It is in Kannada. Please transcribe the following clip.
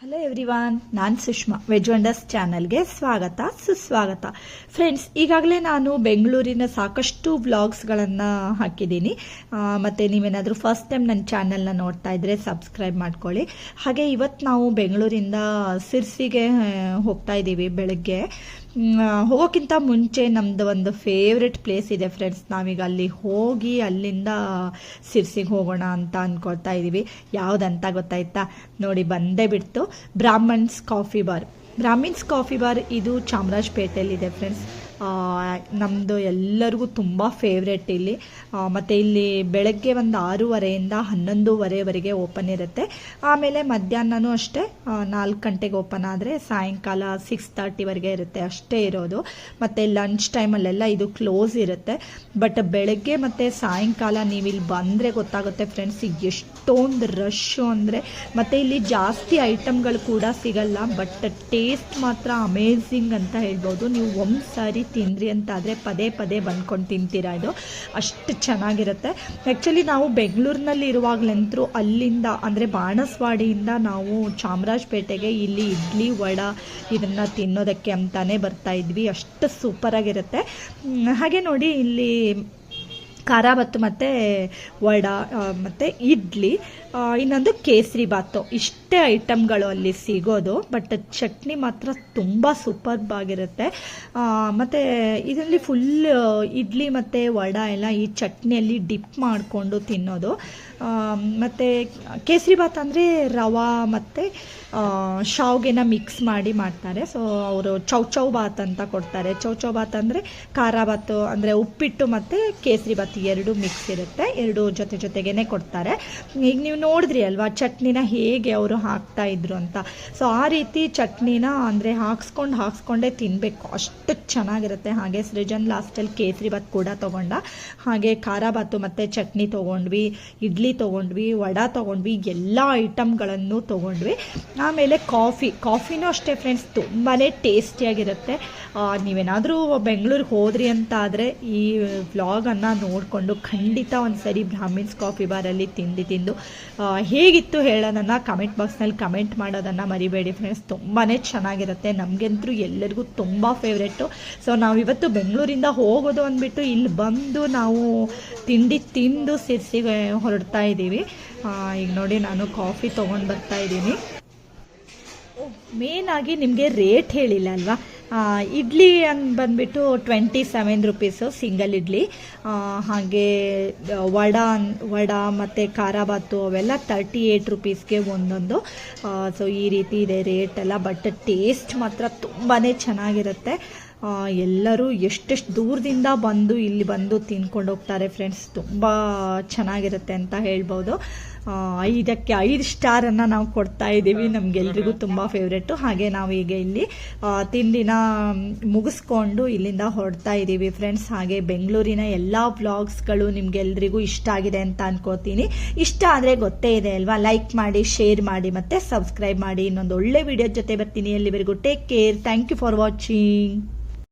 ಹಲೋ ಎವ್ರಿವಾನ್ ನಾನು ಸುಷ್ಮಾ ವೆಜ್ ವಂಡರ್ಸ್ ಚಾನಲ್ಗೆ ಸ್ವಾಗತ, ಸುಸ್ವಾಗತ. ಫ್ರೆಂಡ್ಸ್ ಈಗಾಗಲೇ ನಾನು ಬೆಂಗಳೂರಿನ ಸಾಕಷ್ಟು ವ್ಲಾಗ್ಸ್ಗಳನ್ನು ಹಾಕಿದ್ದೀನಿ. ಮತ್ತು ನೀವೇನಾದರೂ ಫಸ್ಟ್ ಟೈಮ್ ನನ್ನ ಚಾನಲ್ನ ನೋಡ್ತಾ ಇದ್ರೆ ಸಬ್ಸ್ಕ್ರೈಬ್ ಮಾಡ್ಕೊಳ್ಳಿ. ಹಾಗೆ ಇವತ್ತು ನಾವು ಬೆಂಗಳೂರಿಂದ ಸಿರ್ಸಿಗೆ ಹೋಗ್ತಾ ಇದ್ದೀವಿ ಬೆಳಗ್ಗೆ. ಹೋಗೋಕ್ಕಿಂತ ಮುಂಚೆ ನಮ್ಮದು ಒಂದು ಫೇವ್ರೆಟ್ ಪ್ಲೇಸ್ ಇದೆ ಫ್ರೆಂಡ್ಸ್ ನಾವೀಗ ಅಲ್ಲಿ ಹೋಗಿ ಅಲ್ಲಿಂದ ಸಿರ್ಸಿಗೆ ಹೋಗೋಣ ಅಂತ ಅಂದ್ಕೊಳ್ತಾ ಇದ್ದೀವಿ ಯಾವುದಂತ ಗೊತ್ತಾಯ್ತಾ? ನೋಡಿ, ಬಂದೇ ಬಿಡ್ತು. Brahmins coffee bar Brahmins coffee bar ಇದು ಚಾಮರಾಜಪೇಟೆಯಲ್ಲಿದೆ ಫ್ರೆಂಡ್ಸ್ ನಮ್ಮದು ಎಲ್ಲರಿಗೂ ತುಂಬ ಫೇವ್ರೆಟ್ ಇಲ್ಲಿ. ಮತ್ತು ಇಲ್ಲಿ ಬೆಳಗ್ಗೆ ಒಂದು ಆರೂವರೆಯಿಂದ ಹನ್ನೊಂದೂವರೆವರೆಗೆ ಓಪನ್ ಇರುತ್ತೆ. ಆಮೇಲೆ ಮಧ್ಯಾಹ್ನನೂ ಅಷ್ಟೇ ನಾಲ್ಕು ಗಂಟೆಗೆ ಓಪನ್ ಆದರೆ ಸಾಯಂಕಾಲ ಸಿಕ್ಸ್ ತರ್ಟಿವರೆಗೆ ಇರುತ್ತೆ ಅಷ್ಟೇ ಇರೋದು. ಮತ್ತು ಲಂಚ್ ಟೈಮಲ್ಲೆಲ್ಲ ಇದು ಕ್ಲೋಸ್ ಇರುತ್ತೆ. ಬಟ್ ಬೆಳಗ್ಗೆ ಮತ್ತು ಸಾಯಂಕಾಲ ನೀವು ಇಲ್ಲಿ ಬಂದರೆ ಗೊತ್ತಾಗುತ್ತೆ ಫ್ರೆಂಡ್ಸ್ ಎಷ್ಟೊಂದು ರಶ್ಶು ಅಂದರೆ. ಮತ್ತು ಇಲ್ಲಿ ಜಾಸ್ತಿ ಐಟಮ್ಗಳು ಕೂಡ ಸಿಗಲ್ಲ ಬಟ್ ಟೇಸ್ಟ್ ಮಾತ್ರ ಅಮೇಝಿಂಗ್ ಅಂತ ಹೇಳ್ಬೋದು. ನೀವು ಒಂದು ಸಾರಿ ತಿಂದ್ರಿ ಅಂತಾದರೆ ಪದೇ ಪದೇ ಬಂದ್ಕೊಂಡು ತಿಂತೀರಾ ಇದು? ಅಷ್ಟು ಚೆನ್ನಾಗಿರುತ್ತೆ. ಆ್ಯಕ್ಚುಲಿ ನಾವು ಬೆಂಗಳೂರಿನಲ್ಲಿ ಇರುವಾಗಲಂತರೂ ಅಲ್ಲಿಂದ, ಅಂದರೆ ಬಾಣಸ್ವಾಡಿಯಿಂದ ನಾವು ಚಾಮರಾಜಪೇಟೆಗೆ ಇಲ್ಲಿ ಇಡ್ಲಿ ವಡ ಇದನ್ನು ತಿನ್ನೋದಕ್ಕೆ ಅಂತಲೇ ಬರ್ತಾ ಇದ್ವಿ. ಅಷ್ಟು ಸೂಪರಾಗಿರುತ್ತೆ. ಹಾಗೆ ನೋಡಿ ಇಲ್ಲಿ ಖಾರ ಮತ್ತು ಮತ್ತು ವಡ ಮತ್ತು ಇಡ್ಲಿ ಇನ್ನೊಂದು ಕೇಸರಿ ಬಾತು ಇಷ್ಟೇ ಐಟಮ್ಗಳು ಅಲ್ಲಿ ಸಿಗೋದು ಬಟ್ ಚಟ್ನಿ ಮಾತ್ರ ತುಂಬ ಸೂಪರ್ಬ್ ಆಗಿರುತ್ತೆ. ಮತ್ತು ಇದರಲ್ಲಿ ಫುಲ್ ಇಡ್ಲಿ ಮತ್ತು ವಡ ಎಲ್ಲ ಈ ಚಟ್ನಿಯಲ್ಲಿ ಡಿಪ್ ಮಾಡಿಕೊಂಡು ತಿನ್ನೋದು. ಮತ್ತು ಕೇಸರಿ ಬಾತ್ ಅಂದರೆ ರವಾ ಮತ್ತು ಶಾವ್ಗೆನ ಮಿಕ್ಸ್ ಮಾಡಿ ಮಾಡ್ತಾರೆ. ಸೊ ಅವರು ಚೌಚೌ ಬಾತ್ ಅಂತ ಕೊಡ್ತಾರೆ. ಚೌಚೌ ಬಾತ್ ಅಂದರೆ ಖಾರ ಬಾತು ಅಂದರೆ ಉಪ್ಪಿಟ್ಟು ಮತ್ತು ಕೇಸರಿ ಭಾತ್ ಎರಡು ಮಿಕ್ಸ್ ಇರುತ್ತೆ. ಎರಡು ಜೊತೆ ಜೊತೆಗೇ ಕೊಡ್ತಾರೆ. ಈಗ ನೀವು ನೋಡಿದ್ರಿ ಅಲ್ವಾ, ಚಟ್ನಿನ ಹೇಗೆ ಅವರು ಹಾಕ್ತಾ ಇದ್ರು ಅಂತ. ಸೊ ಆ ರೀತಿ ಚಟ್ನಿನ ಅಂದರೆ ಹಾಕ್ಸ್ಕೊಂಡು ಹಾಕ್ಸ್ಕೊಂಡೇ ತಿನ್ನಬೇಕು ಅಷ್ಟು ಚೆನ್ನಾಗಿರುತ್ತೆ. ಹಾಗೆ ಸೃಜನ್ ಲಾಸ್ಟಲ್ಲಿ ಕೇಸರಿ ಬಾತ್ ಕೂಡ ತೊಗೊಂಡ. ಹಾಗೆ ಖಾರ ಬಾತು ಮತ್ತು ಚಟ್ನಿ ತೊಗೊಂಡ್ವಿ, ಇಡ್ಲಿ ತೊಗೊಂಡ್ವಿ, ವಡ ತೊಗೊಂಡ್ವಿ, ಎಲ್ಲ ಐಟಮ್ಗಳನ್ನು ತೊಗೊಂಡ್ವಿ. ಆಮೇಲೆ ಕಾಫಿ, ಕಾಫಿನೂ ಅಷ್ಟೇ ಫ್ರೆಂಡ್ಸ್ ತುಂಬಾ ಟೇಸ್ಟಿಯಾಗಿರುತ್ತೆ. ನೀವೇನಾದರೂ ಬೆಂಗಳೂರಿಗೆ ಹೋದ್ರಿ ಅಂತ ಆದರೆ ಈ ವ್ಲಾಗನ್ನು ನೋಡಿಕೊಂಡು ಖಂಡಿತ ಒಂದು ಸರಿ ಬ್ರಾಹ್ಮಿನ್ಸ್ ಕಾಫಿ ಬಾರಲ್ಲಿ ತಿಂಡಿ ತಿಂದು ಹೇಗಿತ್ತು ಹೇಳೋದನ್ನು ಕಮೆಂಟ್ ಬಾಕ್ಸ್ನಲ್ಲಿ ಕಮೆಂಟ್ ಮಾಡೋದನ್ನು ಮರಿಬೇಡಿ ಫ್ರೆಂಡ್ಸ್ ತುಂಬಾ ಚೆನ್ನಾಗಿರುತ್ತೆ. ನಮಗಂತೂ ಎಲ್ಲರಿಗೂ ತುಂಬ ಫೇವ್ರೆಟ್ಟು ಸೊ ನಾವಿವತ್ತು ಬೆಂಗಳೂರಿಂದ ಹೋಗೋದು ಅಂದ್ಬಿಟ್ಟು ಇಲ್ಲಿ ಬಂದು ನಾವು ತಿಂಡಿ ತಿಂದು ಸಿರ್ಸಿಗೆ ಹೊರಡ್ತಾ ಇದ್ದೀವಿ. ಈಗ ನೋಡಿ ನಾನು ಕಾಫಿ ತೊಗೊಂಡು ಬರ್ತಾ ಇದ್ದೀನಿ. ಮೇನಾಗಿ ನಿಮಗೆ ರೇಟ್ ಹೇಳಿಲ್ಲ ಅಲ್ವಾ? ಇಡ್ಲಿ ಅಂತ ಬಂದ್ಬಿಟ್ಟು twenty seven rupees single idli ಹಾಗೆ ವಡ ವಡ ಮತ್ತು ಖಾರ ಬಾತು ಅವೆಲ್ಲ ತರ್ಟಿ ಏಯ್ಟ್ ರುಪೀಸ್ಗೆ ಒಂದೊಂದು. ಸೊ ಈ ರೀತಿ ಇದೆ ರೇಟ್ ಎಲ್ಲ ಬಟ್ ಟೇಸ್ಟ್ ಮಾತ್ರ ತುಂಬಾ ಚೆನ್ನಾಗಿರುತ್ತೆ. ಎಲ್ಲರೂ ಎಷ್ಟೆಷ್ಟು ದೂರದಿಂದ ಬಂದು ಇಲ್ಲಿ ಬಂದು ತಿನ್ಕೊಂಡು ಹೋಗ್ತಾರೆ ಫ್ರೆಂಡ್ಸ್ ತುಂಬ ಚೆನ್ನಾಗಿರುತ್ತೆ ಅಂತ ಹೇಳ್ಬೋದು. ಐದಕ್ಕೆ ಐದು ಸ್ಟಾರನ್ನು ನಾವು ಕೊಡ್ತಾ ಇದ್ದೀವಿ. ನಮಗೆಲ್ರಿಗೂ ತುಂಬ ಫೇವ್ರೇಟು ಹಾಗೆ ನಾವು ಈಗ ಇಲ್ಲಿ ತಿಂಡಿನ ಮುಗಿಸ್ಕೊಂಡು ಇಲ್ಲಿಂದ ಹೊರಡ್ತಾ ಇದ್ದೀವಿ ಫ್ರೆಂಡ್ಸ್ ಹಾಗೆ ಬೆಂಗಳೂರಿನ ಎಲ್ಲ ವ್ಲಾಗ್ಸ್ಗಳು ನಿಮಗೆಲ್ರಿಗೂ ಇಷ್ಟ ಆಗಿದೆ ಅಂತ ಅನ್ಕೋತೀನಿ. ಇಷ್ಟ ಆದರೆ ಗೊತ್ತೇ ಇದೆ ಅಲ್ವಾ? ಲೈಕ್ ಮಾಡಿ ಶೇರ್ ಮಾಡಿ ಮತ್ತು ಸಬ್ಸ್ಕ್ರೈಬ್ ಮಾಡಿ. ಇನ್ನೊಂದು ಒಳ್ಳೆ ವಿಡಿಯೋ ಜೊತೆ ಬರ್ತೀನಿ. ಎಲ್ಲಿವರೆಗೂ take care thank you for watching